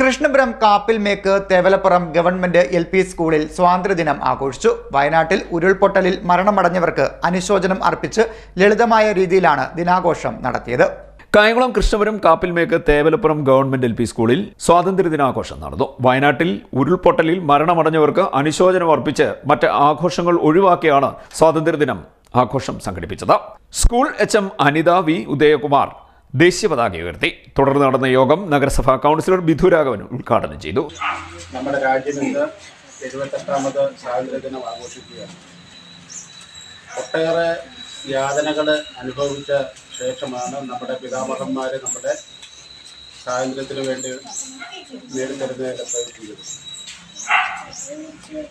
Krishnapuram Kappilmekku Thevalappuram government L P സ്കൂളിൽ സ്വാതന്ത്ര്യദിനം ആഘോഷിച്ചു. വയനാട്ടിൽ ഉരുൾപൊട്ടലിൽ മരണമടഞ്ഞവർക്ക് അനുശോചനം അർപ്പിച്ച് ലളിതമായ രീതിയിലാണ് ദിനാഘോഷം നടത്തിയത്. Kayamkulam Krishnapuram Kappilmekku Thevalappuram government L P സ്കൂളിൽ സ്വാതന്ത്ര്യദിനാഘോഷം നടന്നു. വയനാട്ടിൽ ഉരുൾപൊട്ടലിൽ മരണമടഞ്ഞവർക്ക് അനുശോചനം അർപ്പിച്ച് മറ്റ് ആഘോഷങ്ങൾ ഒഴിവാക്കിയാണ് സ്വാതന്ത്ര്യദിനം ആഘോഷം സംഘടിപ്പിച്ചത്. School H M Anitha V Udayakumar ദേശീയ പതാക ഉയർത്തി. തുടർന്ന് നടന്ന യോഗം നഗരസഭാ കൗൺസിലർ ബിധുരാഘവൻ ഉദ്ഘാടനം ചെയ്തു. നമ്മുടെ രാജ്യം ഇന്ന് എഴുപത്തെട്ടാമത് സ്വാതന്ത്ര്യ ദിനം ആഘോഷിക്കുകയാണ്. ഒട്ടേറെ യാതനകൾ അനുഭവിച്ച ശേഷമാണ് നമ്മുടെ പിതാമഹന്മാർ നമ്മുടെ സ്വാതന്ത്ര്യത്തിന് വേണ്ടി പ്രയത്നിച്ചത്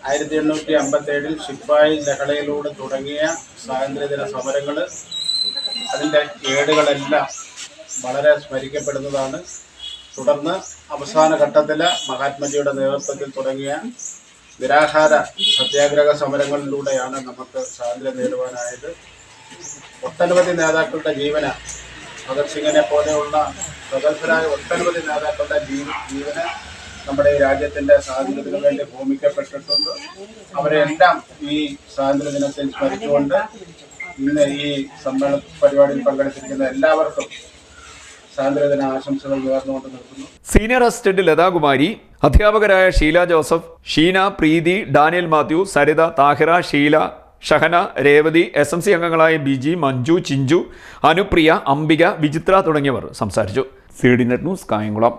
ആയിരത്തി എണ്ണൂറ്റി അമ്പത്തി ഏഴിൽ ശിപ്പായി ലഹളയിലൂടെ തുടങ്ങിയ സ്വാതന്ത്ര്യദിന സമരങ്ങൾ അതിന്റെ ഏടുകളെല്ലാം വളരെ സ്മരിക്കപ്പെടുന്നതാണ്. തുടർന്ന് അവസാന ഘട്ടത്തിൽ മഹാത്മജിയുടെ നേതൃത്വത്തിൽ തുടങ്ങിയ നിരാഹാര സത്യാഗ്രഹ സമരങ്ങളിലൂടെയാണ് നമുക്ക് സ്വാതന്ത്ര്യം നേടുവാനായത്. ഒട്ടനവധി നേതാക്കളുടെ ജീവന ഭഗത് സിംഗിനെ പോലെയുള്ള പ്രഗത്ഭരായ ഒട്ടനവധി നേതാക്കളുടെ ജീവ ജീവന നമ്മുടെ ഈ രാജ്യത്തിന്റെ സ്വാതന്ത്ര്യത്തിന് വേണ്ടി ഭൂമിക്കപ്പെട്ടിട്ടുണ്ട്. അവരെല്ലാം ഈ സ്വാതന്ത്ര്യ ദിനത്തിൽ സ്മരിച്ചുകൊണ്ട് ഇന്ന് ഈ സമ്മേളന പരിപാടിയിൽ പങ്കെടുത്തിരിക്കുന്ന എല്ലാവർക്കും സീനിയർ അസിസ്റ്റന്റ് ലതാകുമാരി അധ്യാപകരായ Sheela Joseph Sheena Preethi Daniel Mathew Saritha Thahira Sheela Shahana Revathi S M C അംഗങ്ങളായ ബിജി മഞ്ജു ചിഞ്ചു അനുപ്രിയ അംബിക വിചിത്ര തുടങ്ങിയവർ സംസാരിച്ചു. C D net news Kayamkulam.